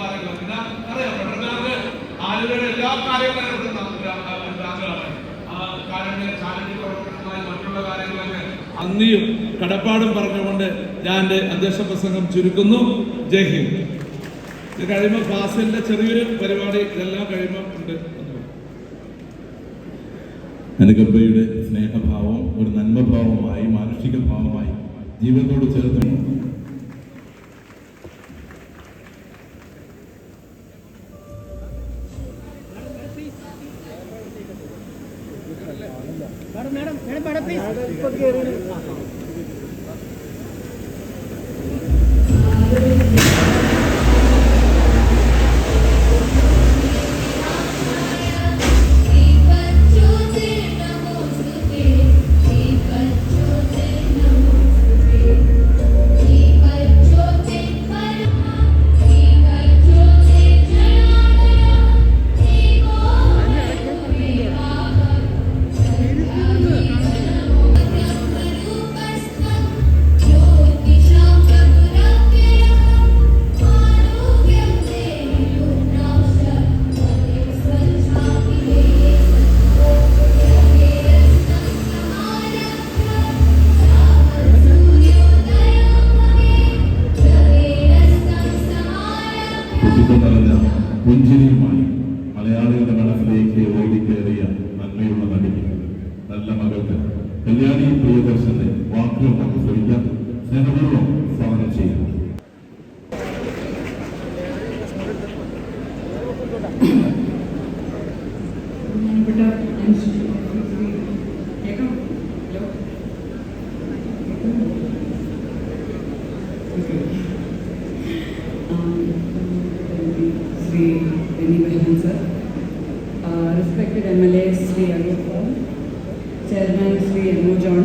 കാര്യങ്ങളും നന്ദിയും കടപ്പാടും പറഞ്ഞുകൊണ്ട് ഞാൻ എന്റെ അധ്യക്ഷ പ്രസംഗം ചുരുക്കുന്നു. ജയ് ഹിന്ദ്. ഇത് കഴിയുമ്പോൾ ഫാസിലിന്റെ ചെറിയൊരു പരിപാടി ഇതെല്ലാം കഴിയുമ്പോൾ ഉണ്ട് അനുകമ്പയുടെ സ്നേഹഭാവം ഒരു നന്മഭാവമായി മാനുഷിക ഭാവമായി ജീവിതത്തോട് ചേർത്ത് Sri Elmo John,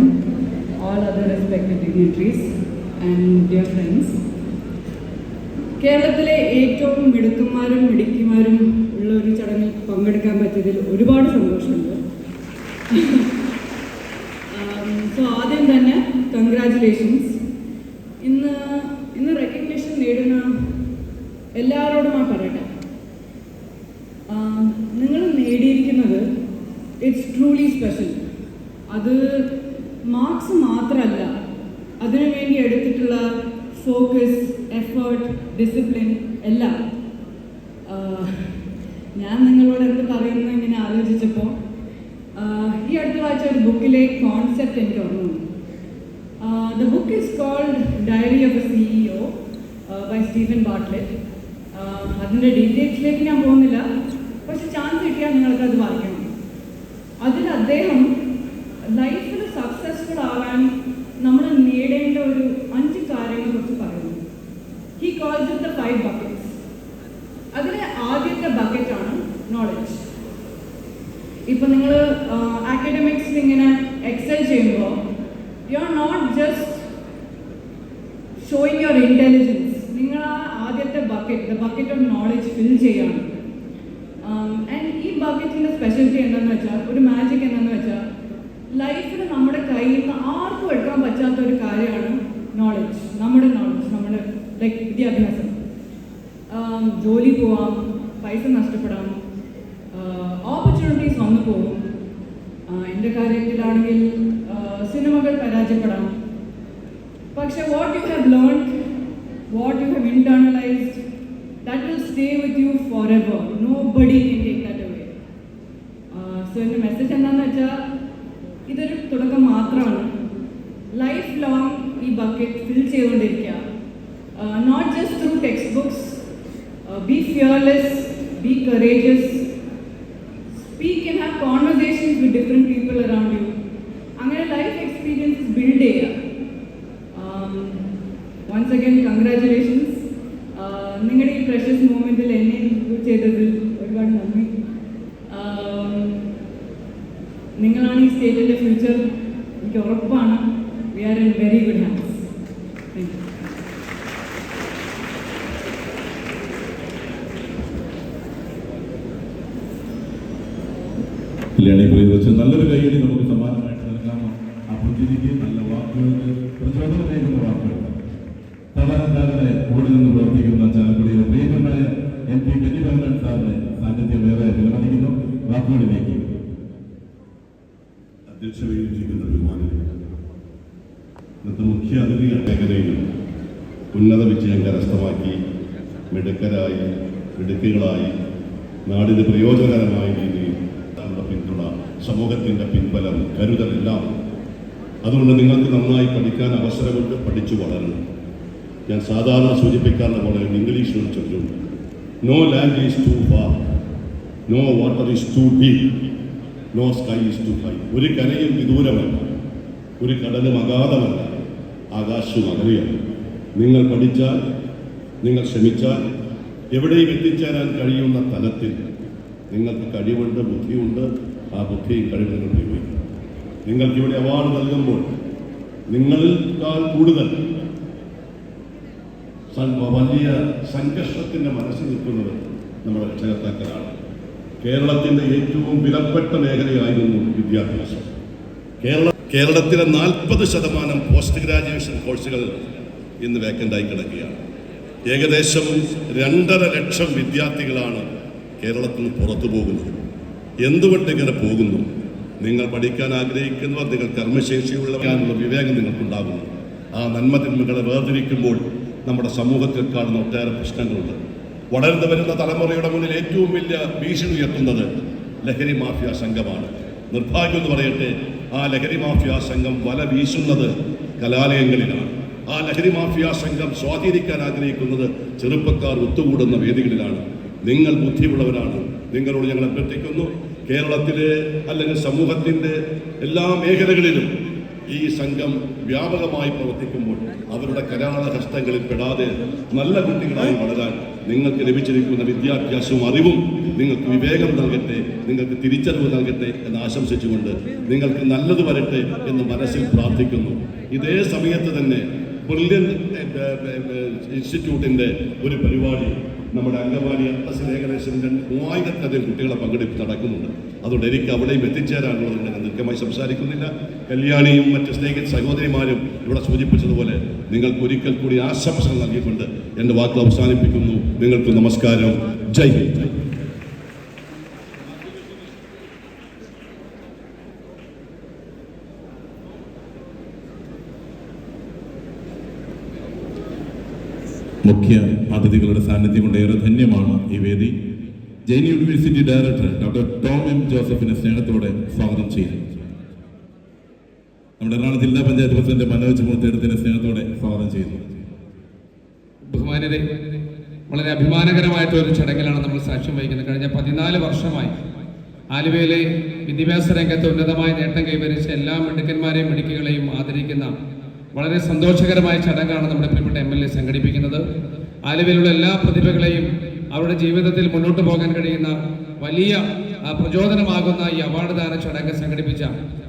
all other respected dignitaries and dear friends. കേരളത്തിലെ ഏറ്റവും മിടുക്കന്മാരും മിടുക്കിമാരും ഉള്ള ഒരു ചടങ്ങിൽ പങ്കെടുക്കാൻ പറ്റിയതിൽ ഒരുപാട് സന്തോഷമുണ്ട്. സോ ആദ്യം തന്നെ കൺഗ്രാറ്റുലേഷൻസ് ഇന്ന് ഇന്ന് റെക്കഗ്നേഷൻ നേടുന്ന എല്ലാവരോടും ആ ഡിസിപ്ലിൻ എല്ലാം. ഞാൻ നിങ്ങളോട് എന്ത് പറയുന്നു ഇങ്ങനെ ആലോചിച്ചപ്പോൾ ഈ അടുത്ത വായിച്ച ഒരു ബുക്കിലെ കോൺസെപ്റ്റ് എനിക്ക് ഓർമ്മ the book is called diary of a CEO by Steven Bartlett അതിന്റെ ഡീറ്റെയിൽസിലേക്ക് ഞാൻ പോകുന്നില്ല. പക്ഷെ ചാൻസ് കിട്ടിയാൽ നിങ്ങൾക്ക് അത് വായിക്കണം അതിൽ അദ്ദേഹം ലൈഫിൽ സക്സസ്ഫുൾ ആവാൻ നമ്മൾ നേടേണ്ട ഒരു അഞ്ച് കാര്യങ്ങളെ കുറിച്ച് പറയുന്നു he calls it the five buckets അതിലെ ആദ്യത്തെ ബക്കറ്റാണ് നോളജ് ഇപ്പൊ നിങ്ങൾ അക്കാഡമിക്സിൽ ഇങ്ങനെ എക്സൽ ചെയ്യുമ്പോൾ you are not just showing your intelligence നിങ്ങൾ ആ ആദ്യത്തെ bucket the bucket of knowledge fill ചെയ്യാണ് ആൻഡ് ഈ ബക്കറ്റിന്റെ സ്പെഷ്യാലിറ്റി എന്താണെന്ന് വെച്ചാൽ ഒരു മാജിക് എന്താണെന്ന് വെച്ചാൽ ലൈഫിൽ നമ്മുടെ കയ്യിൽ നിന്ന് ആർക്കും എടുക്കാൻ പറ്റാത്ത ഒരു കാര്യമാണ് നോളജ് നമ്മുടെ നോളജ് നമ്മുടെ ലൈക്ക് വിദ്യാഭ്യാസം. ജോലി പോവാം പൈസ നഷ്ടപ്പെടാം ഓപ്പർച്യൂണിറ്റീസ് വന്നു പോകും. എന്റെ കാര്യത്തിലാണെങ്കിൽ സിനിമകൾ പരാജയപ്പെടാം. പക്ഷെ what you have learn what you have internalised that will stay with you forever no buddy be fearless be courageous speak and have conversations with different people around you അങ്ങനെ ലൈഫ് എക്സ്പീരിയൻസസ് ബിൽഡ് ചെയ്യുക once again congratulations കരസ്ഥമാക്കി മിടുക്കരായി മിടുക്കുകളായി നാടിന് പ്രയോജനകരമായ രീതിയിൽ പിന്തുണ സമൂഹത്തിന്റെ പിൻബലം കരുതലെല്ലാം അതുകൊണ്ട് നിങ്ങൾക്ക് നന്നായി പഠിക്കാൻ അവസരമുണ്ട് പഠിച്ചു വളരണം. ഞാൻ സാധാരണ സൂചിപ്പിക്കാറുള്ള പോലെ ഇംഗ്ലീഷിൽ ചൊല്ലും no language is too far no water is too deep no sky is too high ഒരു കരയും വിദൂരമല്ല. ഒരു കടലും അഗാധമല്ല. ആകാശവും അകലെയാണ് നിങ്ങൾ പഠിച്ചാൽ നിങ്ങൾ ശ്രമിച്ചാൽ എവിടെയും എത്തിച്ചേരാൻ കഴിയുന്ന തലത്തിൽ നിങ്ങൾക്ക് കഴിവുണ്ട് ബുദ്ധിയുണ്ട്. ആ ബുദ്ധിയും കഴിവ് നിങ്ങൾ ഉപയോഗിക്കും. നിങ്ങൾക്ക് ഇവിടെ അവാർഡ് നൽകുമ്പോൾ നിങ്ങളിൽക്കാൾ കൂടുതൽ വലിയ സംഘർഷത്തിന്റെ മനസ്സിൽ നിൽക്കുന്നത് നമ്മുടെ രക്ഷകർത്താക്കളാണ്. കേരളത്തിന്റെ ഏറ്റവും വിലപ്പെട്ട മേഖലയായിരുന്നു വിദ്യാഭ്യാസം. കേരള കേരളത്തിലെ നാൽപ്പത് ശതമാനം പോസ്റ്റ് ഗ്രാജുവേഷൻ കോഴ്സുകൾ ഇന്ന് വേക്കന്റായി കിടക്കുകയാണ്. ഏകദേശം രണ്ടര ലക്ഷം വിദ്യാർത്ഥികളാണ് കേരളത്തിൽ നിന്ന് പുറത്തു പോകുന്നത്. എന്തുകൊണ്ട് ഇങ്ങനെ പോകുന്നു? നിങ്ങൾ പഠിക്കാൻ ആഗ്രഹിക്കുന്നവർ നിങ്ങൾ കർമ്മശേഷിയുള്ളവരാനുള്ള വിവേകം നിങ്ങൾക്കുണ്ടാകുന്നു. ആ നന്മ തിന്മകളെ വേർതിരിക്കുമ്പോൾ നമ്മുടെ സമൂഹത്തിൽ കാണുന്ന ഒട്ടേറെ പ്രശ്നങ്ങളുണ്ട്. വളർന്നു വരുന്ന തലമുറയുടെ മുന്നിൽ ഏറ്റവും വലിയ ഭീഷണി ഉയർത്തുന്നത് ലഹരി മാഫിയ സംഘമാണ്. നിർഭാഗ്യം എന്ന് പറയട്ടെ ആ ലഹരി മാഫിയ സംഘം വല വീശുന്നത് കലാലയങ്ങളിലാണ്. ആ ലഹരി മാഫിയ സംഘം സ്വാധീനിക്കാൻ ആഗ്രഹിക്കുന്നത് ചെറുപ്പക്കാർ ഒത്തുകൂടുന്ന വേദികളിലാണ്. നിങ്ങൾ ബുദ്ധിയുള്ളവരാണ്. നിങ്ങളോട് ഞങ്ങൾ അഭ്യർത്ഥിക്കുന്നു കേരളത്തിലെ അല്ലെങ്കിൽ സമൂഹത്തിന്റെ എല്ലാ മേഖലകളിലും ഈ സംഘം വ്യാപകമായി പ്രവർത്തിക്കുമ്പോൾ അവരുടെ കരാള ഹസ്തങ്ങളിൽ പെടാതെ നല്ല കുട്ടികളായി വളരാൻ നിങ്ങൾക്ക് ലഭിച്ചിരിക്കുന്ന വിദ്യാഭ്യാസവും അറിവും നിങ്ങൾക്ക് വിവേകം നൽകട്ടെ നിങ്ങൾക്ക് തിരിച്ചറിവ് നൽകട്ടെ എന്ന് ആശംസിച്ചുകൊണ്ട് നിങ്ങൾക്ക് നല്ലത് വരട്ടെ എന്ന് മനസ്സിൽ പ്രാർത്ഥിക്കുന്നു. ഇതേ സമയത്ത് തന്നെ ബ്രില്യൻ ഇൻസ്റ്റിറ്റ്യൂട്ടിന്റെ ഒരു പരിപാടി നമ്മുടെ അംഗവാടി അന്തസ്സിൽ ഏകദേശം രണ്ട് മൂവായിരത്തധികം കുട്ടികളെ പങ്കെടുപ്പിച്ച് നടക്കുന്നുണ്ട്. അതുകൊണ്ട് എനിക്ക് അവിടെയും എത്തിച്ചേരാനുള്ളത് ഞാൻ ദീർഘമായി സംസാരിക്കുന്നില്ല. കല്യാണിയും മറ്റ് സ്നേഹ സഹോദരിമാരും ഇവിടെ സൂചിപ്പിച്ചതുപോലെ നിങ്ങൾക്ക് ഒരിക്കൽ കൂടി ആശംസകൾ നൽകിക്കൊണ്ട് എന്റെ വാക്കുകൾ അവസാനിപ്പിക്കുന്നു. നിങ്ങൾക്ക് നമസ്കാരം. ജയ് ഹിന്ദ്. മുഖ്യ അതിഥികളുടെ സാന്നിധ്യം കൊണ്ട് ഏറെ ധന്യമാണ് ഈ വേദി. Jain university director doctor Tom M ജോസഫിനെ സ്നേഹത്തോടെ സ്വാഗതം ചെയ്യുന്നു. നമ്മുടെ എറണാകുളം ജില്ലാ പഞ്ചായത്ത് പ്രസിഡന്റ് മനോജ് മൂത്തേടത്തിനെ സ്നേഹത്തോടെ സ്വാഗതം ചെയ്യുന്നു. ബഹുമാനരെ വളരെ അഭിമാനകരമായിട്ട് ഒരു ചടങ്ങിലാണ് നമ്മൾ സാക്ഷ്യം വഹിക്കുന്നത്. കഴിഞ്ഞ പതിനാല് വർഷമായി ആലുവയിലെ വിദ്യാഭ്യാസ രംഗത്ത് ഉന്നതമായ നേട്ടം കൈവരിച്ച എല്ലാ മിടുക്കന്മാരെയും മിടുക്കുകളെയും ആദരിക്കുന്ന വളരെ സന്തോഷകരമായ ചടങ്ങാണ് നമ്മുടെ പ്രിയപ്പെട്ട എം എൽ എ സംഘടിപ്പിക്കുന്നത് ആലുവയിലുള്ള എല്ലാ പ്രതിഭകളെയും അവരുടെ ജീവിതത്തിൽ മുന്നോട്ട് പോകാൻ കഴിയുന്ന വലിയ പ്രചോദനമാകുന്ന ഈ അവാർഡ് ദാന ചടങ്ങ് സംഘടിപ്പിച്ച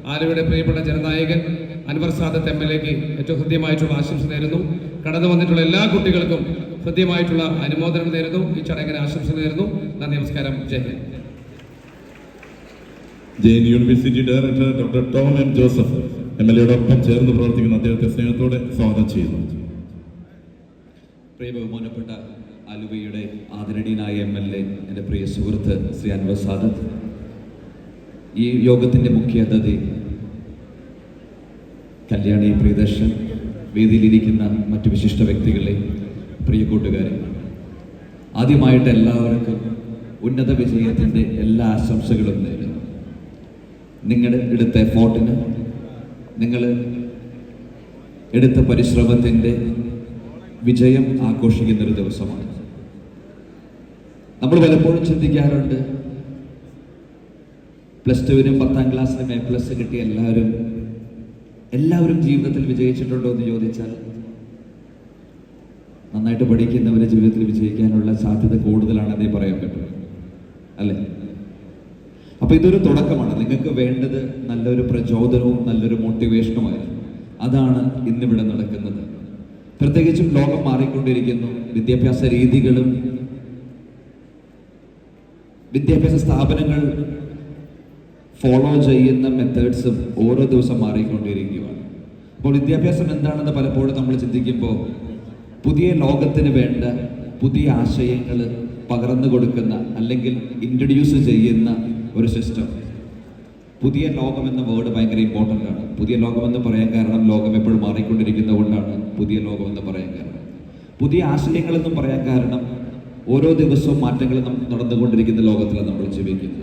ആലുവയുടെ പ്രിയപ്പെട്ട ജനനായകൻ അൻവർ സാദത്ത് എം എൽ എക്ക് ഏറ്റവും ഹൃദ്യമായിട്ടുള്ള ആശംസ നേരുന്നു കടന്നു വന്നിട്ടുള്ള എല്ലാ കുട്ടികൾക്കും ഹൃദ്യമായിട്ടുള്ള അനുമോദനം നേരുന്നു ഈ ചടങ്ങിന് ആശംസ നേരുന്നു നന്ദി നമസ്കാരം Jai Hind Jain university director doctor Tom M Joseph M L എയുടെ ഒപ്പം ചേർന്ന് പ്രവർത്തിക്കുന്ന അദ്ദേഹത്തെ സ്നേഹത്തോടെ സ്വാഗതം ചെയ്യുന്നു. പ്രിയ ബഹുമാനപ്പെട്ട ആലുവയുടെ ആദരണീയനായ എം എൽ എ എന്റെ പ്രിയ സുഹൃത്ത് ശ്രീ അൻവർ സാദത്ത് ഈ യോഗത്തിന്റെ മുഖ്യ അതിഥി കല്യാണി പ്രിയദർശൻ വേദിയിലിരിക്കുന്ന മറ്റു വിശിഷ്ട വ്യക്തികളെ പ്രിയ കൂട്ടുകാരെ ആദ്യമായിട്ട് എല്ലാവർക്കും ഉന്നത വിജയത്തിന്റെ എല്ലാ ആശംസകളും നേരുന്നു. നിങ്ങളുടെ എടുത്ത എഫോർട്ടിന് നിങ്ങൾ എടുത്ത പരിശ്രമത്തിന്റെ വിജയം ആഘോഷിക്കുന്നൊരു ദിവസമാണ്. നമ്മൾ പലപ്പോഴും ചിന്തിക്കാറുണ്ട് പ്ലസ് ടുവിനും പത്താം ക്ലാസ്സിനും എ പ്ലസ് കിട്ടിയ എല്ലാവരും എല്ലാവരും ജീവിതത്തിൽ വിജയിച്ചിട്ടുണ്ടോ എന്ന് ചോദിച്ചാൽ നന്നായിട്ട് പഠിക്കുന്നവരെ ജീവിതത്തിൽ വിജയിക്കാനുള്ള സാധ്യത കൂടുതലാണെന്നേ പറയാൻ പറ്റും. അല്ലേ? അപ്പൊ ഇതൊരു തുടക്കമാണ്. നിങ്ങൾക്ക് വേണ്ടത് നല്ലൊരു പ്രചോദനവും നല്ലൊരു മോട്ടിവേഷനുമായിരുന്നു അതാണ് ഇന്നിവിടെ നടക്കുന്നത്. പ്രത്യേകിച്ചും ലോകം മാറിക്കൊണ്ടിരിക്കുന്നു. വിദ്യാഭ്യാസ രീതികളും വിദ്യാഭ്യാസ സ്ഥാപനങ്ങൾ ഫോളോ ചെയ്യുന്ന മെത്തേഡ്സും ഓരോ ദിവസം മാറിക്കൊണ്ടിരിക്കുകയാണ്. അപ്പോൾ വിദ്യാഭ്യാസം എന്താണെന്ന് പലപ്പോഴും നമ്മൾ ചിന്തിക്കുമ്പോൾ പുതിയ ലോകത്തിന് വേണ്ട പുതിയ ആശയങ്ങൾ പകർന്നു കൊടുക്കുന്ന അല്ലെങ്കിൽ ഇൻട്രൊഡ്യൂസ് ചെയ്യുന്ന ഒരു സിസ്റ്റം പുതിയ ലോകം എന്ന വേർഡ് ഭയങ്കര ഇമ്പോർട്ടന്റ് ആണ്. പുതിയ ലോകമെന്ന് പറയാൻ കാരണം ലോകം എപ്പോഴും മാറിക്കൊണ്ടിരിക്കുന്നത് കൊണ്ടാണ് പുതിയ ലോകമെന്ന് പറയാൻ കാരണം. പുതിയ ആശയങ്ങളെന്നും പറയാൻ കാരണം ഓരോ ദിവസവും മാറ്റങ്ങൾ നടന്നുകൊണ്ടിരിക്കുന്ന ലോകത്തിലാണ് നമ്മൾ ജീവിക്കുന്നത്.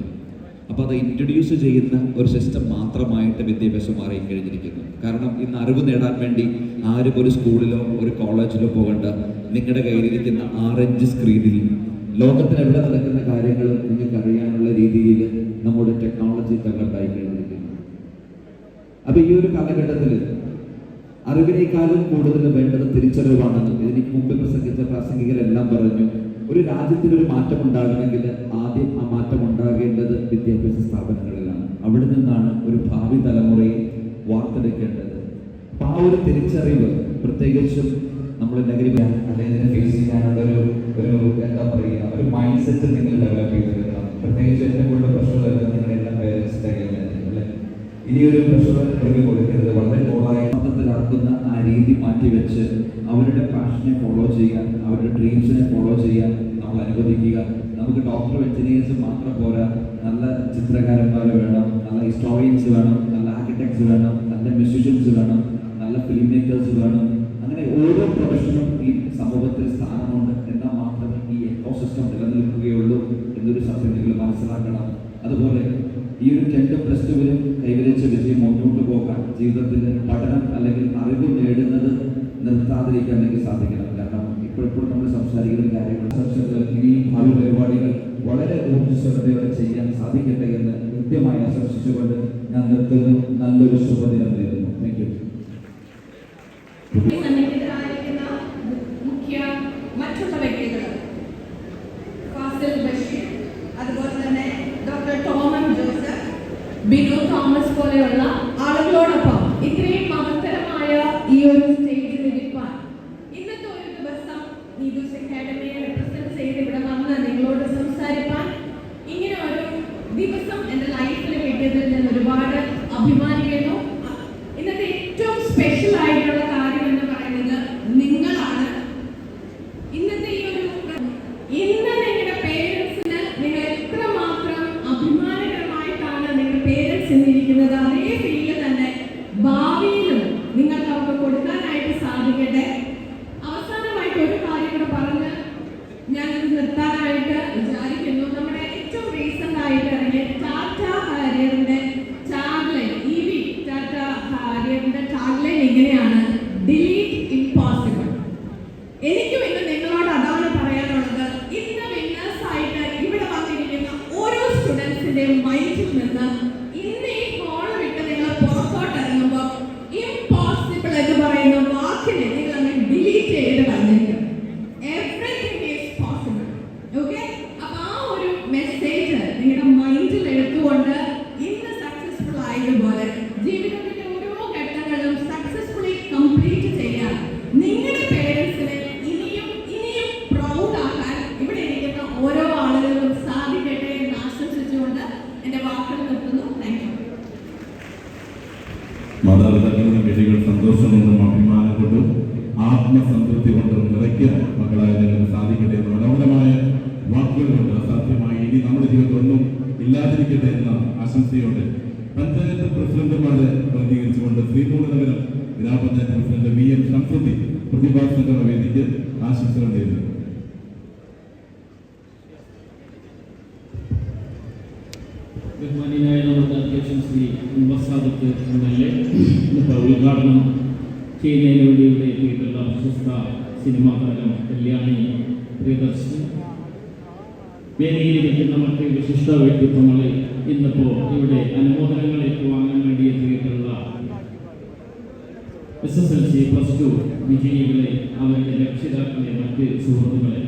അപ്പോൾ അത് ഇൻട്രൊഡ്യൂസ് ചെയ്യുന്ന ഒരു സിസ്റ്റം മാത്രമായിട്ട് വിദ്യാഭ്യാസം മാറി കഴിഞ്ഞിരിക്കുന്നു കാരണം ഇന്ന് അറിവ് നേടാൻ വേണ്ടി ആരും ഒരു സ്കൂളിലോ ഒരു കോളേജിലോ പോകേണ്ട. നിങ്ങളുടെ കയ്യിലിരിക്കുന്ന ആറഞ്ച് സ്ക്രീനിൽ ലോകത്തിൽ എവിടെ നടക്കുന്ന കാര്യങ്ങൾ നിങ്ങൾക്ക് അറിയാനുള്ള രീതിയിൽ ഡെവലപ്പ് ആയി കഴിഞ്ഞിരിക്കുന്നു അപ്പൊ ഈ ഒരു കാലഘട്ടത്തിൽ അറിവിനേക്കാളും കൂടുതൽ വേണ്ടത് തിരിച്ചറിവാണെന്ന് എനിക്ക് മുമ്പ് പ്രസംഗിച്ച പ്രാസംഗികരെല്ലാം പറഞ്ഞു. ഒരു രാജ്യത്തിന് ഒരു മാറ്റം ഉണ്ടാകണമെങ്കിൽ ആദ്യം ആ മാറ്റം ഉണ്ടാകേണ്ടത് വിദ്യാഭ്യാസ സ്ഥാപനങ്ങളിലാണ്. അവിടെ നിന്നാണ് ഒരു ഭാവി തലമുറയെ വാർത്തെടുക്കേണ്ടത്. അപ്പൊ ആ ഒരു തിരിച്ചറിവ് പ്രത്യേകിച്ചും നമ്മൾ നഗരി അല്ലെങ്കിൽ ഫേസ് ചെയ്യാനുള്ള ഒരു ഒരു എന്താ പറയുക ഒരു മൈൻഡ് സെറ്റ് നിങ്ങൾ ഡെവലപ്പ് ചെയ്തെടുക്കണം. പ്രത്യേകിച്ച് ഏറ്റവും കൂടുതൽ പ്രഷർ വരുന്നത് കയ്യിലായിരിക്കും അല്ലേ ഇനിയൊരു പ്രഷർ പുറകെ കൊടുക്കരുത്. വളരെ കോളായി മതത്തിലാക്കുന്ന ആ രീതി മാറ്റിവെച്ച് അവരുടെ പാഷനെ ഫോളോ ചെയ്യാൻ അവരുടെ ഡ്രീംസിനെ ഫോളോ ചെയ്യാൻ നമ്മൾ അനുവദിക്കുക. നമുക്ക് ഡോക്ടർ എഞ്ചിനീയേഴ്സ് മാത്രം പോരാ. നല്ല ചിത്രകാരന്മാർ വേണം നല്ല ഹിസ്റ്റോറിയൻസ് വേണം നല്ല ആർക്കിടെക്ട്സ് വേണം നല്ല മ്യൂസിഷ്യൻസ് വേണം. വേദിയിലിരിക്കുന്ന മറ്റ് വിശിഷ്ട വ്യക്തിത്വങ്ങളെ ഇന്നിപ്പോൾ ഇവിടെ അനുമോദനങ്ങൾ വാങ്ങാൻ വേണ്ടി എത്തിയിട്ടുള്ള S S L C plus two വിജയികളെ അവരുടെ രക്ഷിതാക്കളെ മറ്റ് സുഹൃത്തുക്കളെ.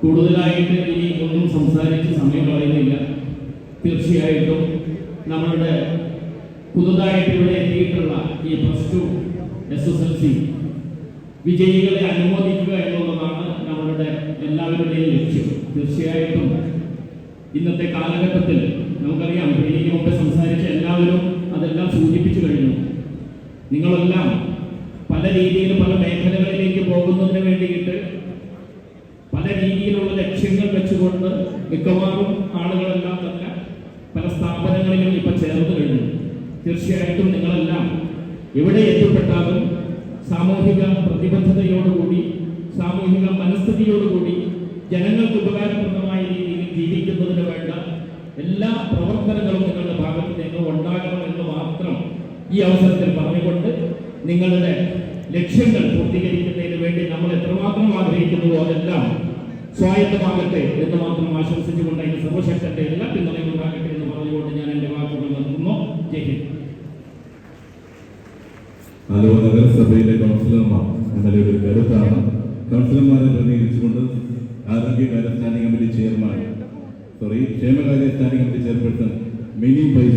കൂടുതലായിട്ട് ഇനി ഒന്നും സംസാരിച്ച് സമയം കളയുന്നില്ല. തീർച്ചയായിട്ടും നമ്മളുടെ പുതുതായിട്ട് ഇവിടെ എത്തിയിട്ടുള്ള ഈ plus two S S L C വിജയികളെ അനുമോദിക്കുക എന്നുള്ളതാണ് നമ്മളുടെ എല്ലാവരുടെയും ലക്ഷ്യം. തീർച്ചയായിട്ടും. ഇന്നത്തെ കാലഘട്ടത്തിൽ നമുക്കറിയാം എനിക്ക് മുമ്പ് സംസാരിച്ച എല്ലാവരും അതെല്ലാം സൂചിപ്പിച്ചു കഴിഞ്ഞു. നിങ്ങളെല്ലാം പല രീതിയിലും പല മേഖലകളിലേക്ക് പോകുന്നതിന് വേണ്ടിയിട്ട് പല രീതിയിലുള്ള ലക്ഷ്യങ്ങൾ വെച്ചുകൊണ്ട് മിക്കവാറും ആളുകളെല്ലാം തന്നെ പല സ്ഥാപനങ്ങളിലും ഇപ്പൊ ചേർന്ന് കഴിഞ്ഞു. തീർച്ചയായിട്ടും നിങ്ങളെല്ലാം എവിടെ എത്തിപ്പെട്ടാലും സാമൂഹിക പ്രതിബദ്ധതയോടുകൂടി സാമൂഹിക മനസ്ഥിതിയോടുകൂടി ജനങ്ങൾക്ക് ഉപകാരപ്രദമായ രീതിയിൽ ജീവിക്കുന്നതിന് വേണ്ട എല്ലാ പ്രവർത്തനങ്ങളും നിങ്ങളുടെ ഭാഗത്ത് നിന്ന് ഉണ്ടാകണമെന്ന് മാത്രം ഈ അവസരത്തിൽ പറഞ്ഞുകൊണ്ട് നിങ്ങളുടെ ലക്ഷ്യങ്ങൾ പൂർത്തീകരിക്കുന്നതിന് വേണ്ടി നമ്മൾ എത്രമാത്രം ആഗ്രഹിക്കുന്നുവോ അതെല്ലാം സ്വായത്തമാകട്ടെ എന്ന് മാത്രം ആശംസിച്ചുകൊണ്ട് അതിന് സർവശക്തന്റെ എല്ലാ പിന്തുണയും ഉണ്ടാകട്ടെ എന്ന് പറഞ്ഞുകൊണ്ട് ഞാൻ എന്റെ വാക്കുകൾ നൽകുന്നു ജയ് ഹിന്ദ്. ആലുവ നഗരസഭയിലെ കൗൺസിലർമാർ ഇന്നലെ ഒരു കരുത്താണ്. കൗൺസിലർമാരെ പ്രതികരിച്ചുകൊണ്ട് ആരോഗ്യകാര്യ സ്റ്റാൻഡിംഗ് കമ്മിറ്റി ചെയർമാൻ സോറി ക്ഷേമകാര്യ സ്റ്റാൻഡിംഗ് കമ്മിറ്റി ചെയർപേഴ്സൺ മിനി ബൈജുവിന്റെ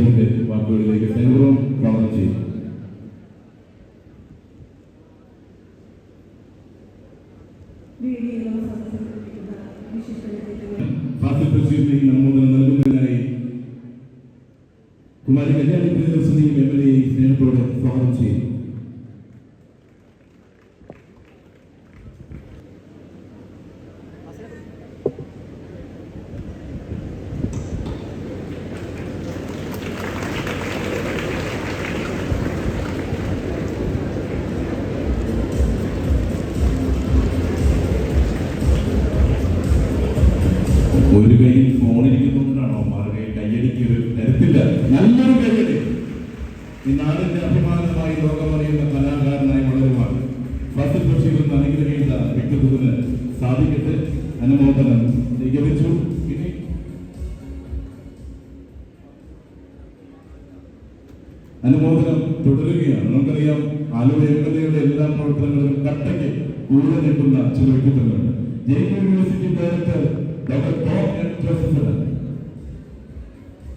കൂടെ നിൽക്കുന്ന ചില വ്യക്തിത്വങ്ങളുണ്ട് Jain university director doctor Tom N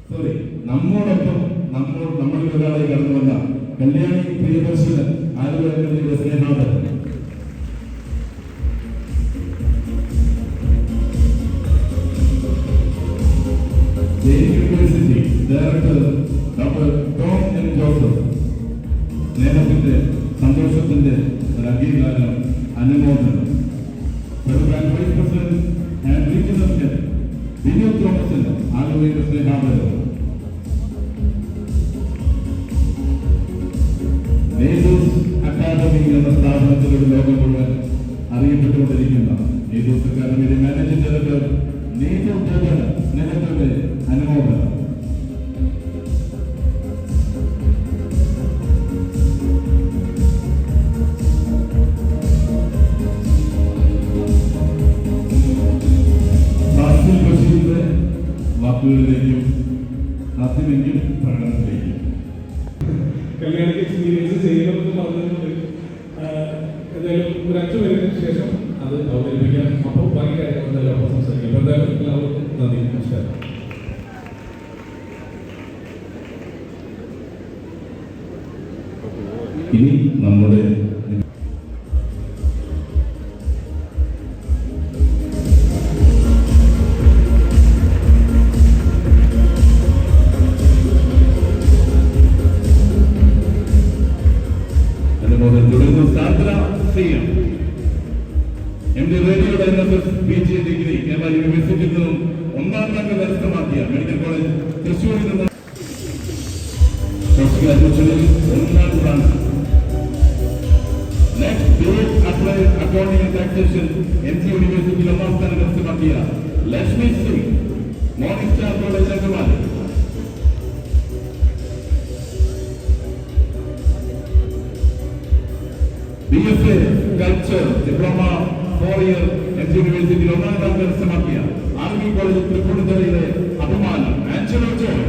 sorry നമ്മോടൊപ്പം നമ്മൾ നമ്മളിൽ ഒരാളെ കടന്നു വന്ന കല്യാണി പ്രിയദർശന് ആലുവ എം ഇനി നമ്മുടെ യൂണിവേഴ്സിറ്റിയിൽ ഒന്നാം റാങ്ക് കരസ്ഥമാക്കിയ ആർമി കോളേജ് തൃപ്പൂണിത്തുറയിലെ അഭിമാനം Angelo Joy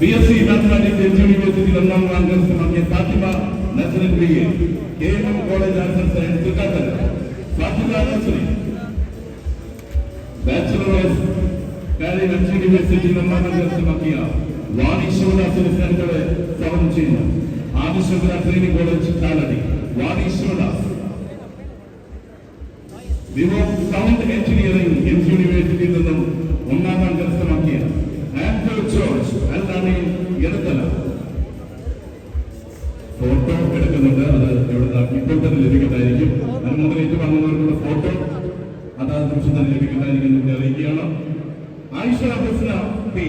B S C mathematics M G യൂണിവേഴ്സിറ്റിയിൽ ഒന്നാം റാങ്ക് കരസ്ഥമാക്കിയ Fathima Nasrin B A college arts and science Thrikkakara Fathima Nasrin കാര്യം യൂണിവേഴ്സിറ്റി റാങ്ക് കരസ്ഥമാക്കിയ വാണി ശിവദാസിന് സ്വാഗതം ചെയ്യുന്നു Adi Shankara training college Kalady Vani Sivadas sound engineering M G യൂണിവേഴ്സിറ്റിയിൽ നിന്നും ഒന്നാം കരസ്ഥമാക്കിയ ആൻഡ്രൂ ജോർജ് അൽനാണി എടത്തല ഫോട്ടോ എടുക്കുന്നുണ്ട് അത് ഇവിടെ ഇപ്പോൾ തന്നെ ലഭിക്കുന്നതായിരിക്കും അനുമോദനം ഏറ്റുവാങ്ങുന്നവർക്കുള്ള ഫോട്ടോ അതാത് നിമിഷം തന്നെ ലഭിക്കുന്നതായിരിക്കും അറിയിക്കുകയാണ് Ayisha Husna P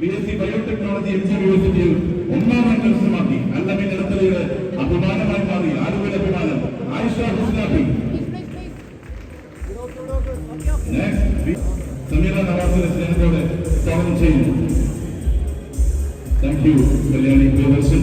B S C biotechnology M G യൂണിവേഴ്സിറ്റിയിൽ ഒന്നാം റാങ്ക് കരസ്ഥമാക്കി അല്ലമീൻ ഇടത്തലയുടെ അഭിമാനമായി മാറി. ആലുവയുടെ അഭിമാനം. ആയിഷ ഹുസ്ന പി. സമീറ നവാസിന്റെ സ്നേഹത്തോടെ സ്വാഗതം ചെയ്യുന്നു. Thank you Kalyani. Priyadarshan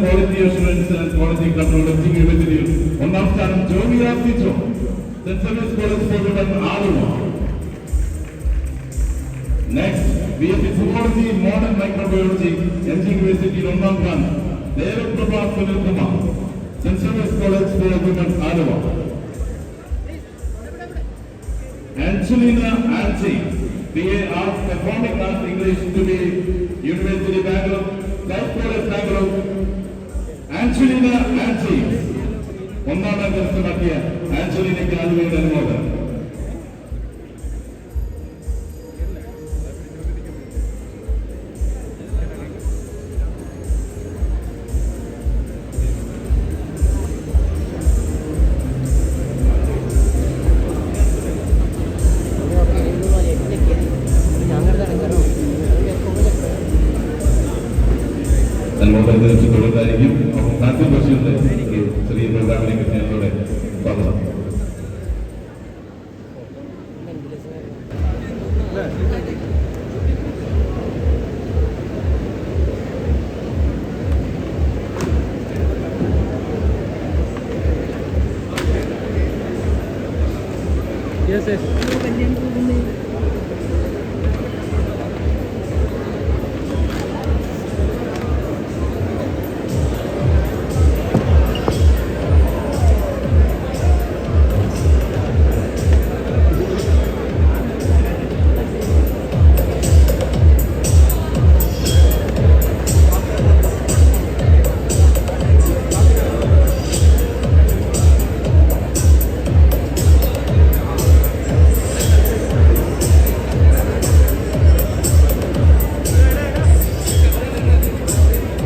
quality assurance and quality control എഞ്ചിങ് യൂണിവേഴ്സിറ്റിയിൽ ഒന്നാം സ്ഥാനം Jomiya Sijo saint Xavier's college for women Aluva next B S modern microbiology എഞ്ചിങ് യൂണിവേഴ്സിറ്റിയിൽ ഒന്നാം സ്ഥാനം Devaprabha Sunilkumar saint Xavier's college for women Aluva Angelina Anchi, BA Arts Performing Arts English to be University Bangalore, South College Bangalore. Angelina Anchi, ഒന്നാം rank നടത്തിയ ആഞ്ചലിനയ്ക്ക് ആലുവയുടെ നാട്ടിൽ ബഷീറിന്റെ ഒരു ചെറിയ പ്രോഗ്രാമിലേക്ക് സ്നേഹത്തോടെ പറഞ്ഞു Yes, yes.